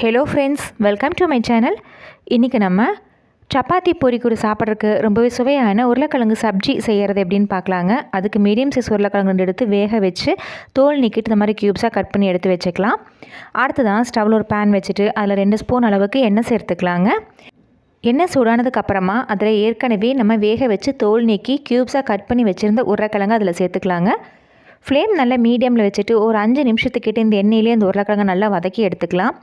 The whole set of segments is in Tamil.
Hello friends welcome to my channel இன்றைக்கி நம்ம சப்பாத்தி பொரி கூட சாப்பிட்றதுக்கு ரொம்பவே சுவையான உருளைக்கிழங்கு சப்ஜி செய்கிறது எப்படின்னு பார்க்கலாங்க. அதுக்கு மீடியம் சைஸ் உருளைக்கிழங்கு ரெண்டு எடுத்து வேக வச்சு தோல் நீக்கிட்டு இந்த மாதிரி க்யூப்ஸாக கட் பண்ணி எடுத்து வச்சுக்கலாம். அடுத்ததான் ஸ்டவ்வில் ஒரு பேன் வச்சுட்டு அதில் ரெண்டு ஸ்பூன் அளவுக்கு எண்ணெய் சேர்த்துக்கலாங்க. எண்ணெய் சூடானதுக்கப்புறமா அதில் ஏற்கனவே நம்ம வேக வச்சு தோல் நீக்கி க்யூப்ஸாக கட் பண்ணி வச்சுருந்த உருளைக்கிழங்கு அதில் சேர்த்துக்கலாங்க. ஃப்ளேம் நல்லா மீடியமில் வச்சுட்டு ஒரு அஞ்சு நிமிஷத்துக்கிட்ட இந்த எண்ணெயிலே இந்த உருளைக்கிழங்கு நல்லா வதக்கி எடுத்துக்கலாம்.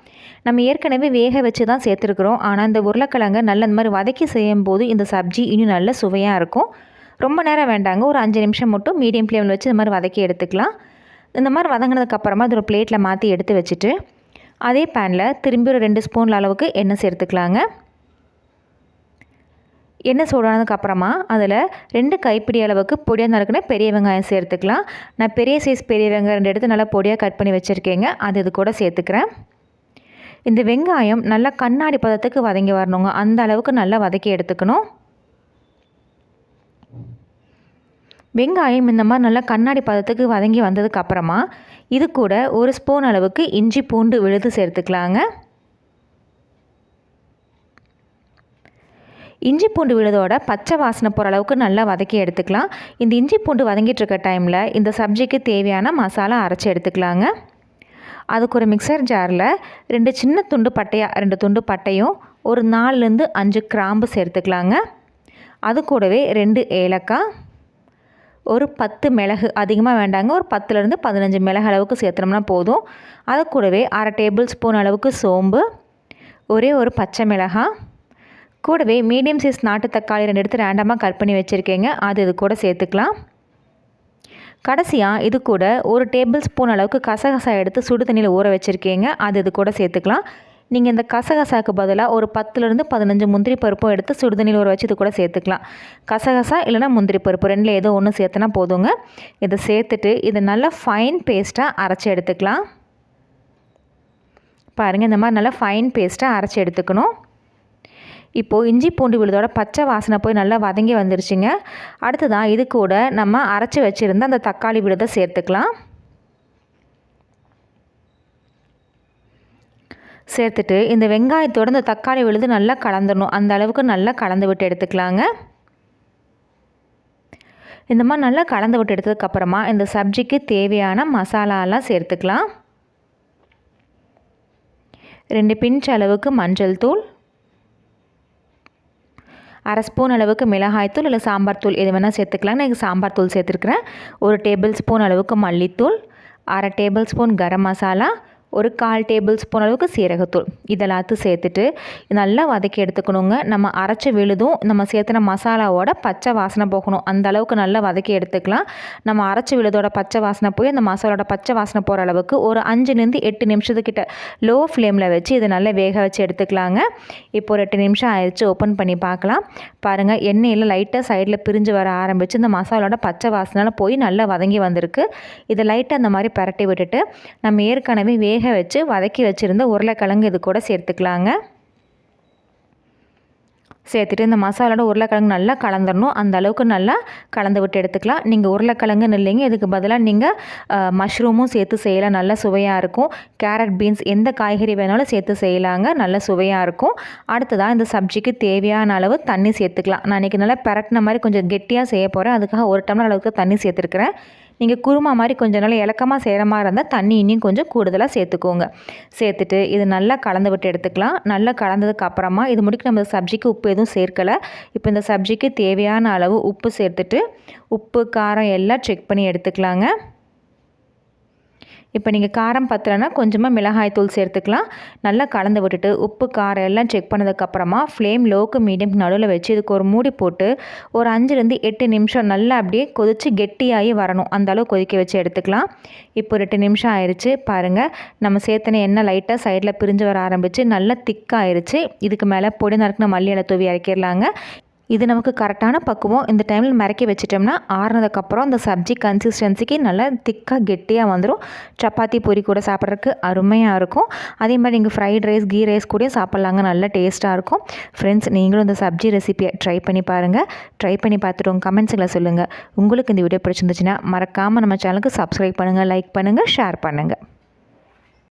நம்ம ஏற்கனவே வேக வச்சு தான் சேர்த்துருக்குறோம். ஆனால் இந்த உருளைக்கிழங்கு நல்ல இந்த மாதிரி வதக்கி செய்யும் போது இந்த சப்ஜி இன்னும் நல்ல சுவையாக இருக்கும். ரொம்ப நேரம் வேண்டாங்க. ஒரு அஞ்சு நிமிஷம் மட்டும் மீடியம் ஃப்ளேமில் வச்சு இந்த மாதிரி வதக்கி எடுத்துக்கலாம். இந்த மாதிரி வதங்கினதுக்கப்புறமா அது ஒரு பிளேட்டில் மாற்றி எடுத்து வச்சுட்டு அதே பேனில் திரும்பி ஒரு ரெண்டு ஸ்பூன் அளவுக்கு எண்ணெய் சேர்த்துக்கலாங்க. எண்ணெய் சூடானதுக்கு அப்புறமா அதில் ரெண்டு கைப்பிடி அளவுக்கு பொடியாக நறுக்கின பெரிய வெங்காயம் சேர்த்துக்கலாம். நான் பெரிய சைஸ் பெரிய வெங்காயம் ரெண்டு எடுத்து நல்லா பொடியாக கட் பண்ணி வச்சுருக்கேங்க. அது இது கூட சேர்த்துக்கிறேன். இந்த வெங்காயம் நல்லா கண்ணாடி பதத்துக்கு வதங்கி வரணுங்க. அந்த அளவுக்கு நல்லா வதக்கி எடுத்துக்கணும். வெங்காயம் இந்த மாதிரி நல்லா கண்ணாடி பதத்துக்கு வதங்கி வந்ததுக்கு அப்புறமா இது கூட ஒரு ஸ்பூன் அளவுக்கு இஞ்சி பூண்டு விழுது சேர்த்துக்கலாங்க. இஞ்சி பூண்டு விழுதோட பச்சை வாசனை போகிற அளவுக்கு நல்லா வதக்கி எடுத்துக்கலாம். இந்த இஞ்சி பூண்டு வதங்கிட்டு இருக்க டைமில் இந்த சப்ஜிக்கு தேவையான மசாலா அரைச்சி எடுத்துக்கலாங்க. அதுக்கு ஒரு மிக்சர் ஜாரில் ரெண்டு சின்ன துண்டு பட்டையாக ரெண்டு துண்டு பட்டையும் ஒரு நாலுலேருந்து அஞ்சு கிராம்பு சேர்த்துக்கலாங்க. அது கூடவே ரெண்டு ஏலக்காய் ஒரு பத்து மிளகு அதிகமாக வேண்டாங்க ஒரு பத்துலேருந்து பதினஞ்சு மிளகு அளவுக்கு சேர்த்துனோம்னா போதும். அது கூடவே அரை டேபிள் ஸ்பூன் அளவுக்கு சோம்பு ஒரே ஒரு பச்சை மிளகாய் கூடவே மீடியம் சைஸ் நாட்டு தக்காளி ரெண்டு எடுத்து ரேண்டமாக கட் பண்ணி வச்சுருக்கேங்க. அது இது கூட சேர்த்துக்கலாம். கடைசியாக இது கூட ஒரு டேபிள் ஸ்பூன் அளவுக்கு கசகசா எடுத்து சுடு தண்ணியில் ஊற வச்சுருக்கீங்க. அது இது கூட சேர்த்துக்கலாம். நீங்கள் இந்த கசகசாக்கு பதிலாக ஒரு பத்துலேருந்து பதினஞ்சு முந்திரி பருப்பும் எடுத்து சுடுதண்ணியில் ஊற வச்சு இது கூட சேர்த்துக்கலாம். கசகசா இல்லைனா முந்திரி பருப்பு ரெண்டில் ஏதோ ஒன்று சேர்த்துனா போதுங்க. இதை சேர்த்துட்டு இதை நல்லா ஃபைன் பேஸ்ட்டாக அரைச்சி எடுத்துக்கலாம். பாருங்கள் இந்த மாதிரி நல்லா ஃபைன் பேஸ்ட்டாக அரைச்சி எடுத்துக்கணும். இப்போது இஞ்சி பூண்டு விழுதோட பச்சை வாசனை போய் நல்லா வதங்கி வந்துருச்சுங்க. அடுத்ததான் இது கூட நம்ம அரைச்சி வச்சுருந்த அந்த தக்காளி விழுதை சேர்த்துக்கலாம். சேர்த்துட்டு இந்த வெங்காயத்தோடு இந்த தக்காளி விழுது நல்லா கலந்துடணும். அந்த அளவுக்கு நல்லா கலந்து விட்டு எடுத்துக்கலாங்க. இந்த மாதிரி நல்லா கலந்து விட்டு எடுத்ததுக்கப்புறமா இந்த சப்ஜிக்கு தேவையான மசாலாலாம் சேர்த்துக்கலாம். ரெண்டு பிஞ்ச் அளவுக்கு மஞ்சள் தூள். அரை ஸ்பூன் அளவுக்கு மிளகாய் தூள் இல்லை சாம்பார் தூள் எது வேணால் சேர்த்துக்கலாம். நான் சாம்பார் தூள் சேர்த்துருக்குறேன். ஒரு டேபிள் ஸ்பூன் அளவுக்கு மல்லித்தூள் அரை டேபிள் ஸ்பூன் கரம் மசாலா ஒரு கால் டேபிள் ஸ்பூன் அளவுக்கு சீரகத்தூள். இதெல்லாத்தையும் சேர்த்துட்டு நல்லா வதக்கி எடுத்துக்கணுங்க. நம்ம அரைச்சி விழுதும் நம்ம சேர்த்துன மசாலாவோட பச்சை வாசனை போகணும். அந்த அளவுக்கு நல்லா வதக்கி எடுத்துக்கலாம். நம்ம அரைச்சி விழுதோட பச்சை வாசனை போய் அந்த மசாலோட பச்சை வாசனை போகிற அளவுக்கு ஒரு அஞ்சுலேருந்து எட்டு நிமிஷத்துக்கிட்ட லோ ஃப்ளேமில் வச்சு இதை நல்லா வேக வச்சு எடுத்துக்கலாங்க. இப்போ ஒரு எட்டு நிமிஷம் ஆயிடுச்சு. ஓப்பன் பண்ணி பார்க்கலாம். பாருங்கள் எண்ணெயில் லைட்டாக சைடில் பிரிஞ்சு வர ஆரம்பித்து இந்த மசாலோட பச்சை வாசனால் போய் நல்லா வதங்கி வந்திருக்கு. இதை லைட்டாக அந்த மாதிரி பரட்டி விட்டுட்டு நம்ம ஏற்கனவே வேக வேக வச்சு வதக்கி வச்சுருந்த உருளைக்கிழங்கு இது கூட சேர்த்துக்கலாங்க. சேர்த்துட்டு இந்த மசாலோட உருளைக்கிழங்கு நல்லா கலந்துடணும் அந்த அளவுக்கு நல்லா கலந்து விட்டு எடுத்துக்கலாம். நீங்கள் உருளைக்கிழங்குன்னு இல்லைங்க இதுக்கு பதிலாக நீங்கள் மஷ்ரூமும் சேர்த்து செய்யலாம். நல்லா சுவையாக இருக்கும். கேரட் பீன்ஸ் எந்த காய்கறி வேணாலும் சேர்த்து செய்யலாங்க. நல்ல சுவையாக இருக்கும். அடுத்ததாக இந்த சப்ஜிக்கு தேவையான அளவு தண்ணி சேர்த்துக்கலாம். நான் இன்றைக்கி நல்லா பரட்டின மாதிரி கொஞ்சம் கெட்டியாக செய்ய போகிறேன் அதுக்காக ஒரு டம்ளர் அளவுக்கு தண்ணி சேர்த்துருக்குறேன். நீங்கள் குருமா மாதிரி கொஞ்சம் நல்லா இலக்கமாக செய்கிற மாதிரி இருந்தால் தண்ணி இன்னும் கொஞ்சம் கூடுதலாக சேர்த்துக்கோங்க. சேர்த்துட்டு இது நல்லா கலந்து விட்டு எடுத்துக்கலாம். நல்லா கலந்ததுக்கு அப்புறமா இது முடிக்க நம்ம சப்ஜிக்கு உப்பு எதுவும் சேர்க்கலை. இப்போ இந்த சப்ஜிக்கு தேவையான அளவு உப்பு சேர்த்துட்டு உப்பு காரம் எல்லாம் செக் பண்ணி எடுத்துக்கலாங்க. இப்போ நீங்கள் காரம் பத்தலைன்னா கொஞ்சமாக மிளகாய் தூள் சேர்த்துக்கலாம். நல்லா கலந்து விட்டுட்டு உப்பு காரம் எல்லாம் செக் பண்ணதுக்கப்புறமா ஃப்ளேம் லோக்கு மீடியம் நடுவில் வச்சு இதுக்கு ஒரு மூடி போட்டு ஒரு அஞ்சுலேருந்து எட்டு நிமிஷம் நல்லா அப்படியே கொதித்து கெட்டியாகி வரணும். அந்த அளவு கொதிக்க வச்சு எடுத்துக்கலாம். இப்போ ஒரு எட்டு நிமிஷம் ஆயிடுச்சு பாருங்கள் நம்ம சேர்த்தன எண்ணெய் லைட்டாக சைடில் பிரிஞ்சு வர ஆரம்பித்து நல்லா திக்காயிருச்சு இதுக்கு மேலே பொடி நறுக்குன மல்லி இலை தூவி இறக்கிடலாங்க இது நமக்கு கரெக்டான பக்குவம். இந்த டைமில் மறக்கி வச்சிட்டோம்னா ஆறுனதுக்கப்புறம் அந்த சப்ஜி கன்சிஸ்டன்சிக்கு நல்லா திக்காக கெட்டியாக வந்துடும் சப்பாத்தி பொரி கூட சாப்பிட்றதுக்கு அருமையாக இருக்கும். அதே மாதிரி நீங்கள் ஃப்ரைட் ரைஸ் கீ ரைஸ் கூட சாப்பிட்லாங்க. நல்ல டேஸ்ட்டாக இருக்கும். ஃப்ரெண்ட்ஸ் நீங்களும் இந்த சப்ஜி ரெசிபியை ட்ரை பண்ணி பாருங்கள் ட்ரை பண்ணி பார்த்துட்டு உங்கள் கமெண்ட்ஸில் சொல்லுங்கள் உங்களுக்கு இந்த வீடியோ பிடிச்சிருந்துச்சுன்னா மறக்காமல் நம்ம சேனலுக்கு சப்ஸ்கிரைப் பண்ணுங்கள் லைக் பண்ணுங்கள் ஷேர் பண்ணுங்கள்